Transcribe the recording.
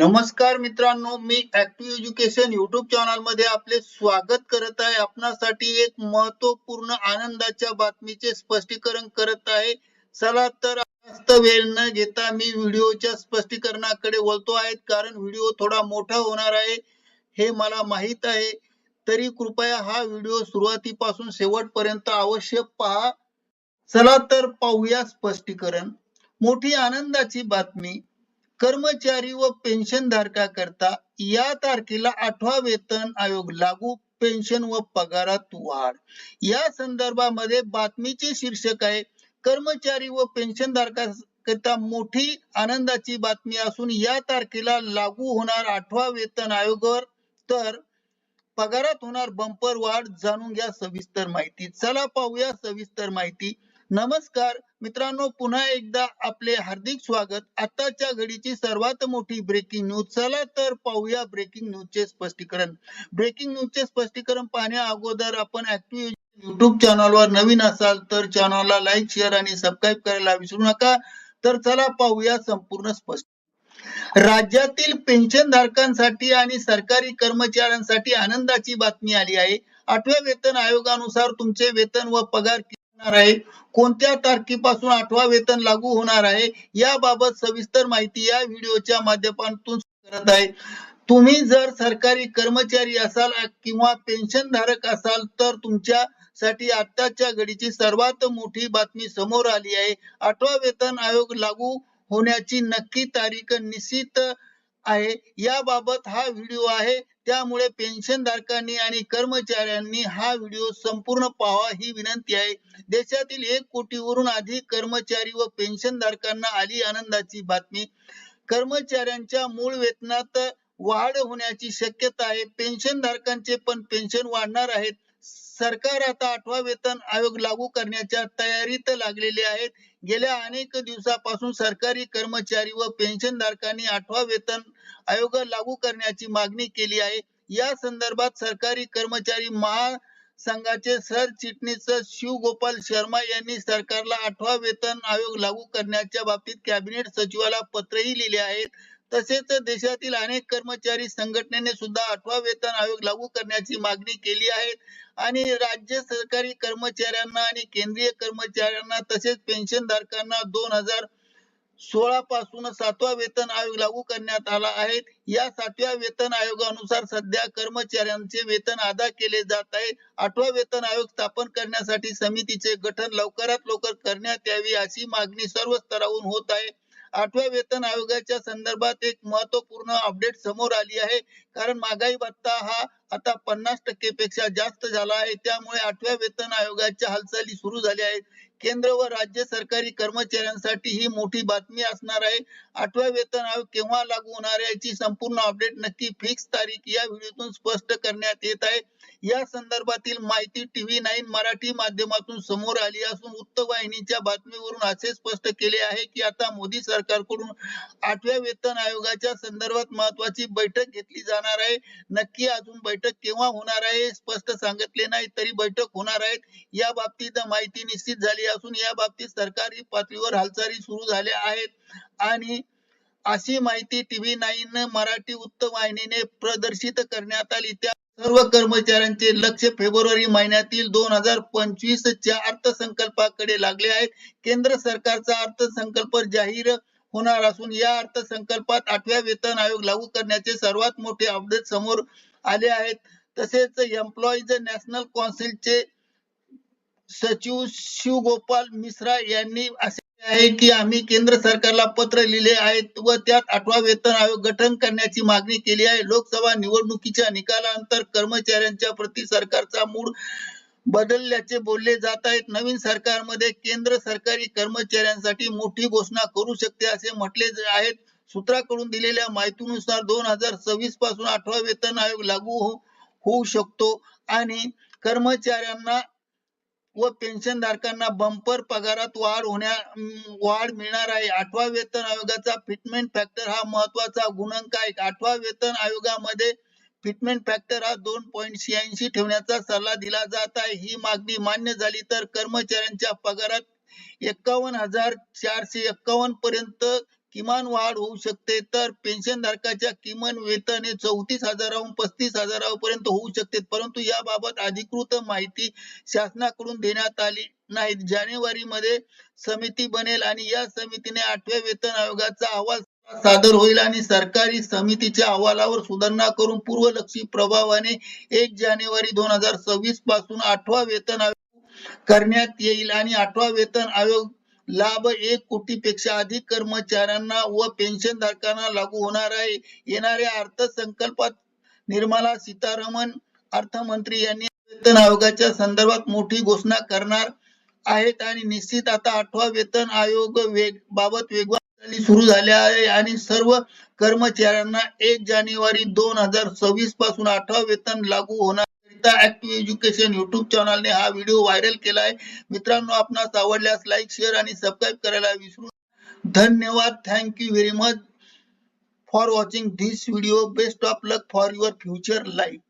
नमस्कार मित्रांनो मी ऍक्टिव्ह एज्युकेशन युट्यूब चॅनलमध्ये आपले स्वागत करत आहे. आपणासाठी एक महत्त्वपूर्ण आनंदाच्या बातमीचे स्पष्टीकरण करत आहे. चला तर जास्त वेळ न घेता मी व्हिडिओच्या स्पष्टीकरणाकडे वळतो आहे कारण व्हिडिओ थोडा मोठा होणार आहे हे मला माहीत आहे. तरी कृपया हा व्हिडिओ सुरुवातीपासून शेवटपर्यंत अवश्य पहा. चला तर पाहूया स्पष्टीकरण. मोठी आनंदाची बातमी कर्मचारी व पेन्शन धारकाकरता या तारखेला आठवा वेतन आयोग लागू पेन्शन व पगारात वाढ. या संदर्भामध्ये बातमीचे शीर्षक आहे कर्मचारी व पेन्शन धारकाकरता मोठी आनंदाची बातमी असून या तारखेला लागू होणार आठवा वेतन आयोगावर तर पगारात होणार बंपर वाढ जाणून घ्या सविस्तर माहिती. चला पाहूया सविस्तर माहिती. नमस्कार मित्रांनो पुन्हा एकदा आपले हार्दिक स्वागत. आताच्या घडीची सर्वात मोठी ब्रेकिंग न्यूज चला तर पाहूया ब्रेकिंग न्यूजचे स्पष्टीकरण. ब्रेकिंग न्यूजचे स्पष्टीकरण पाहण्या अगोदर आपण ऍक्टिव्ह युट्यूब चॅनलवर नवीन असाल तर चॅनलला लाईक शेअर आणि सबस्क्राईब करायला विसरू नका. तर चला पाहूया संपूर्ण स्पष्ट. राज्यातील पेन्शन धारकांसाठी आणि सरकारी कर्मचाऱ्यांसाठी आनंदाची बातमी आली आहे. आठव्या वेतन आयोगानुसार तुमचे वेतन व पगार होणार आहे? कोणत्या तारखेपासून आठवा वेतन लागू होणार आहे? याबाबत सविस्तर माहिती या व्हिडिओच्या माध्यमातून करत आहे. तुम्ही जर सरकारी कर्मचारी असाल किंवा पेन्शन धारक असाल तर तुमच्या साठी आताच्या घडीची सर्वात मोठी बातमी समोर आली आहे. आठवा वेतन आयोग लागू होण्याची नक्की तारीख निश्चित आहे. याबाबत हा व्हिडिओ आहे. त्यामुळे पेन्शन धारकांनी आणि कर्मचाऱ्यांनी हा व्हिडिओ संपूर्ण पाहावा ही विनंती आहे. देशातील एक कोटीवरून अधिक कर्मचारी व पेन्शन धारकांना आली आनंदाची बातमी. कर्मचाऱ्यांच्या मूळ वेतनात वाढ होण्याची शक्यता आहे. पेन्शन धारकांचे पण पेन्शन वाढणार आहेत. सरकार आता आठवा वेतन आयोग लागू करण्याच्या तयारीत लागलेले आहेत गेल्या अनेक दिवसापासून सरकारी कर्मचारी व पेन्शन धारकांनी आठवा वेतन आयोग लागू करण्याची मागणी केली आहे या संदर्भात सरकारी कर्मचारी महासंघाचे सरचिटणीस शिवगोपाल शर्मा यांनी सरकारला आठवा वेतन आयोग लागू करण्याच्या बाबतीत कॅबिनेट सचिवाला पत्रही लिहिले आहेत. तसेच देशातील अनेक कर्मचारी संघटनेने सुद्धा आठवा वेतन आयोग लागू करण्याची मागणी केली आहे. आणि राज्य सरकारी कर्मचाऱ्यांना आणि केंद्रीय कर्मचाऱ्यांना तसेच पेन्शन धारकांना दोन हजार सोळा पासून सातवा वेतन आयोग लागू करण्यात आला आहे. या सातव्या वेतन आयोगानुसार सध्या कर्मचाऱ्यांचे वेतन अदा केले जात आहे. आठवा वेतन आयोग स्थापन करण्यासाठी समितीचे गठन लवकरात लवकर करण्यात यावी अशी मागणी सर्व स्तरावरून होत आहे. आठव्या वेतन आयोगाच्या संदर्भात एक महत्त्वपूर्ण अपडेट समोर आली आहे. कारण महागाई भत्ता हा आता पन्नास टक्के पेक्षा जास्त झाला आहे. त्यामुळे आठव्या वेतन आयोगाच्या हालचाली सुरू झाल्या आहेत. केंद्र व राज्य सरकारी कर्मचाऱ्यांसाठी ही मोठी बातमी असणार आहे. आठव्या वेतन आयोग केव्हा लागू होणार याची संपूर्ण अपडेट नक्की फिक्स तारीख या व्हिडिओतून स्पष्ट करण्यात येत आहे. या संदर्भातील माहिती टीव्ही नाईन मराठी माध्यमातून समोर आली असून वृत्तवाहिनीच्या बातमीवरून असे स्पष्ट केले आहे की आता मोदी सरकारकडून आठव्या वेतन आयोगाच्या संदर्भात महत्वाची बैठक घेतली जाणार आहे. नक्की अजून बैठक केव्हा होणार आहे स्पष्ट सांगितले नाही तरी बैठक होणार आहेत. या बाबतीत माहिती निश्चित झाली असून या बाबतीत सरकारी पातळीवर हालचाली सुरू झाल्या आहेत. आणि अशी माहिती टीव्ही नाईन मराठी वृत्तवाहिनीने प्रदर्शित करण्यात आली. त्या सर्व कर्मचाऱ्यांचे लक्ष फेब्रुवारी महिन्यातील दोन हजार पंचवीस च्या अर्थसंकल्पाकडे लागले आहे केंद्र सरकारचा अर्थसंकल्प जाहीर होणार असून या अर्थसंकल्पात आठव्या वेतन आयोग लागू करण्याचे सर्वात मोठे अपडेट समोर आले आहेत. तसेच एम्प्लॉईज नॅशनल कौन्सिलचे सचिव शिवगोपाल मिश्रा यांनी असे आहे की आम्ही केंद्र सरकारला पत्र लिहिले आहे व त्यात आठवा वेतन आयोग गठन करण्याची मागणी केली आहे. लोकसभा निवडणुकीच्या निकालानंतर कर्मचाऱ्यांच्या प्रति सरकारचा मूड बदलल्याचे बोलले जात आहेत. नवीन सरकारमध्ये केंद्र सरकारी कर्मचाऱ्यांसाठी मोठी घोषणा करू शकते असे म्हटले आहेत. सूत्राकडून दिलेल्या माहितीनुसार दोन हजार सव्वीसपासून आठवा वेतन आयोग लागू हो, होऊ शकतो आणि कर्मचाऱ्यांना व पेन्शन धारकांना बंपर पगारात वाढ होण्या वाढ मिळणार आहे. आठवा वेतन आयोगाचा फिटमेंट फॅक्टर हा महत्त्वाचा गुणांक आहे. आठवा वेतन आयोगामध्ये फिटमेंट फॅक्टर हा दोन पॉईंट शहाऐंशी ठेवण्याचा सल्ला दिला जात आहे. ही मागणी मान्य झाली तर कर्मचाऱ्यांच्या पगारात एकावन्न हजार चारशे एक्कावन्न पर्यंत किमान वाढ होऊ शकते. तर पेन्शन धारकाच्या किमान वेतन हे चौतीस हजाराहून पस्तीस हजारापर्यंत होऊ शकते. परंतु याबाबत अधिकृत माहिती शासनाकडून देण्यात आली नाही. जानेवारी मध्ये समिती बनेल आणि या समितीने आठव्या वेतन आयोगाचा अहवाल सादर होईल आणि सरकारी समितीच्या अहवालावर सुधारणा करून पूर्वलक्षी प्रभावाने एक जानेवारी दोन हजार सव्वीसपासून आठवा वेतन आयोग करण्यात येईल आणि आठवा वेतन आयोग लाभ एक कोटी पेक्षा अधिक कर्मचाऱ्यांना व पेन्शन धारकांना लागू होणार आहे. येणाऱ्या अर्थसंकल्पात निर्मला सीतारामन अर्थमंत्री यांनी वेतन आयोगाच्या संदर्भात मोठी घोषणा करणार आहेत आणि निश्चित आता आठवा वेतन आयोग वेग बाबत वेगवान सुरू झाले आहे आणि सर्व कर्मचाऱ्यांना एक जानेवारी दोन हजार सव्वीसपासून आठवा वेतन लागू होणार ऍक्टिव्ह एज्युकेशन युट्यूब चॅनलने हा व्हिडिओ व्हायरल केला आहे मित्रांनो आपणास आवडल्यास लाईक शेअर आणि सबस्क्राईब करायला विसरू धन्यवाद. Thank you very much for watching this video best of luck for your future life